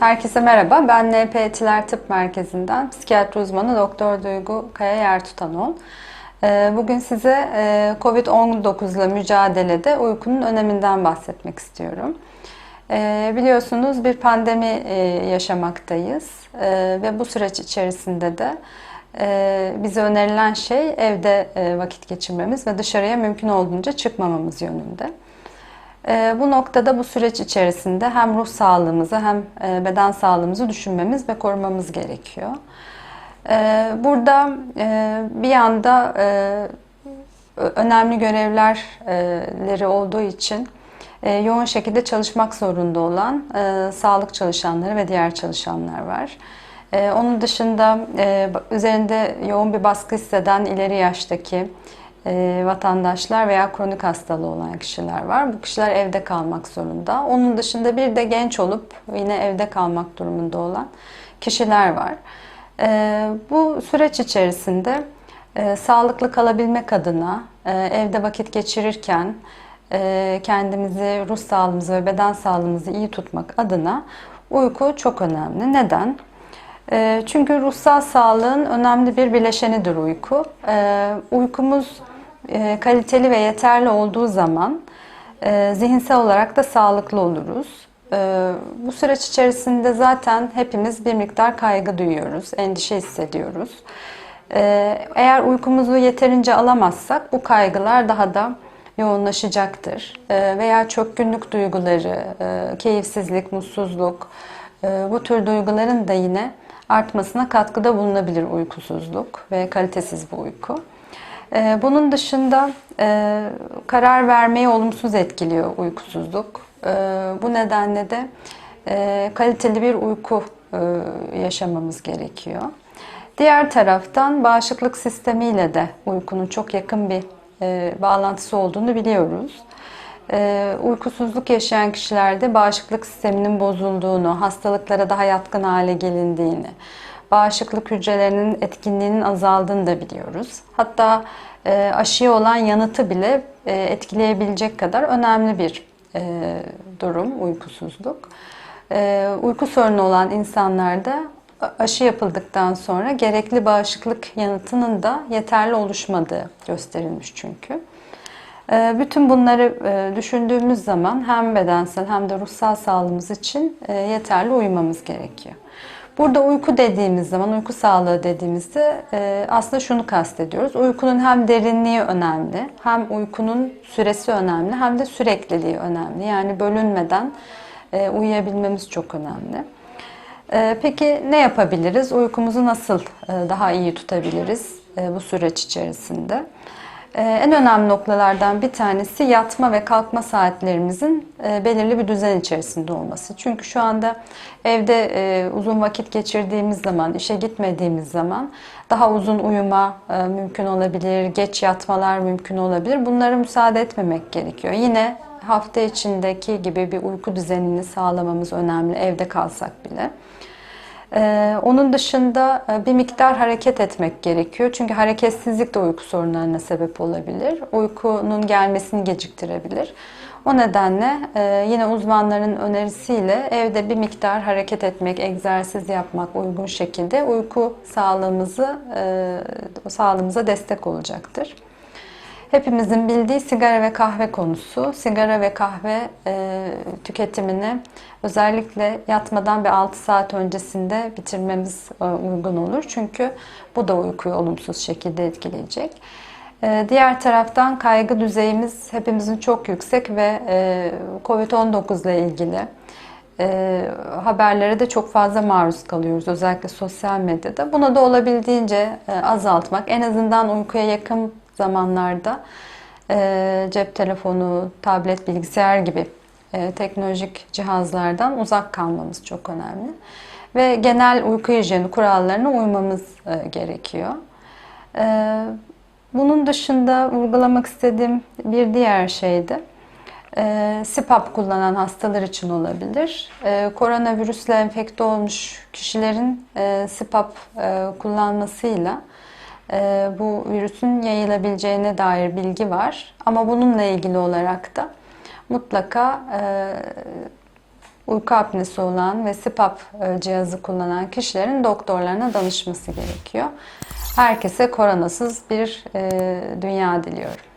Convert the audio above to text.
Herkese merhaba. Ben NP Etiler Tıp Merkezi'nden psikiyatri uzmanı Doktor Duygu Kaya Yertutanol. Ee, Bugün size e, COVID-19 ile mücadelede uykunun öneminden bahsetmek istiyorum. Ee, Biliyorsunuz bir pandemi e, yaşamaktayız Ee, ve bu süreç içerisinde de e, bize önerilen şey evde e, vakit geçirmemiz ve dışarıya mümkün olduğunca çıkmamamız yönünde. Ee, Bu noktada bu süreç içerisinde hem ruh sağlığımızı hem e, beden sağlığımızı düşünmemiz ve korumamız gerekiyor. Ee, Burada e, bir yanda e, önemli görevlerleri olduğu için yoğun şekilde çalışmak zorunda olan sağlık çalışanları ve diğer çalışanlar var. Onun dışında üzerinde yoğun bir baskı hisseden ileri yaştaki e, vatandaşlar veya kronik hastalığı olan kişiler var. Bu kişiler evde kalmak zorunda. Onun dışında bir de genç olup yine evde kalmak durumunda olan kişiler var. E, bu süreç içerisinde e, sağlıklı kalabilmek adına e, evde vakit geçirirken e, kendimizi, ruh sağlığımızı ve beden sağlığımızı iyi tutmak adına uyku çok önemli. Neden? E, Çünkü ruhsal sağlığın önemli bir bileşenidir uyku. E, Uykumuz e, kaliteli ve yeterli olduğu zaman e, zihinsel olarak da sağlıklı oluruz. E, Bu süreç içerisinde zaten hepimiz bir miktar kaygı duyuyoruz, endişe hissediyoruz. Eğer uykumuzu yeterince alamazsak bu kaygılar daha da yoğunlaşacaktır. E, Veya çökkünlük duyguları, keyifsizlik, mutsuzluk, bu tür duyguların da yine artmasına katkıda bulunabilir uykusuzluk ve kalitesiz bir uyku. Ee, Bunun dışında e, karar vermeyi olumsuz etkiliyor uykusuzluk. Ee, Bu nedenle de e, kaliteli bir uyku e, yaşamamız gerekiyor. Diğer taraftan bağışıklık sistemiyle de uykunun çok yakın bir bağlantısı olduğunu biliyoruz. Ee, uykusuzluk yaşayan kişilerde bağışıklık sisteminin bozulduğunu, hastalıklara daha yatkın hale gelindiğini, bağışıklık hücrelerinin etkinliğinin azaldığını da biliyoruz. Hatta e, aşıya olan yanıtı bile e, etkileyebilecek kadar önemli bir e, durum uykusuzluk. Uyku sorunu olan insanlarda aşı yapıldıktan sonra gerekli bağışıklık yanıtının da yeterli oluşmadığı gösterilmiş çünkü. Ee, Bütün bunları e, düşündüğümüz zaman hem bedensel hem de ruhsal sağlığımız için e, yeterli uyumamız gerekiyor. Burada uyku dediğimiz zaman, uyku sağlığı dediğimizde e, aslında şunu kastediyoruz. Uykunun hem derinliği önemli, hem uykunun süresi önemli, hem de sürekliliği önemli. Yani bölünmeden uyuyabilmemiz çok önemli. Peki ne yapabiliriz? Uykumuzu nasıl daha iyi tutabiliriz bu süreç içerisinde? Ee, en önemli noktalardan bir tanesi yatma ve kalkma saatlerimizin e, belirli bir düzen içerisinde olması. Çünkü şu anda evde e, uzun vakit geçirdiğimiz zaman, işe gitmediğimiz zaman daha uzun uyuma e, mümkün olabilir, geç yatmalar mümkün olabilir. Bunlara müsaade etmemek gerekiyor. Yine hafta içindeki gibi bir uyku düzenini sağlamamız önemli evde kalsak bile. Ee, onun dışında e, bir miktar hareket etmek gerekiyor. Çünkü hareketsizlik de uyku sorunlarına sebep olabilir. Uykunun gelmesini geciktirebilir. O nedenle e, yine uzmanların önerisiyle evde bir miktar hareket etmek, egzersiz yapmak uygun şekilde uyku sağlığımızı e, sağlığımıza destek olacaktır. Hepimizin bildiği sigara ve kahve konusu. Sigara ve kahve e, tüketimini özellikle yatmadan bir 6 saat öncesinde bitirmemiz e, uygun olur. Çünkü bu da uykuyu olumsuz şekilde etkileyecek. E, diğer taraftan kaygı düzeyimiz hepimizin çok yüksek ve e, COVID-19 ile ilgili e, haberlere de çok fazla maruz kalıyoruz. Özellikle sosyal medyada. Buna da olabildiğince e, azaltmak, en azından uykuya yakın zamanlarda e, cep telefonu, tablet, bilgisayar gibi e, teknolojik cihazlardan uzak kalmamız çok önemli. Ve genel uyku hijyeni kurallarına uymamız e, gerekiyor. E, bunun dışında vurgulamak istediğim bir diğer şey de e, SIPAP kullanan hastalar için olabilir. E, koronavirüsle enfekte olmuş kişilerin e, SIPAP e, kullanmasıyla bu virüsün yayılabileceğine dair bilgi var. Ama bununla ilgili olarak da mutlaka e, uyku apnesi olan ve CPAP e, cihazı kullanan kişilerin doktorlarına danışması gerekiyor. Herkese koronasız bir e, dünya diliyorum.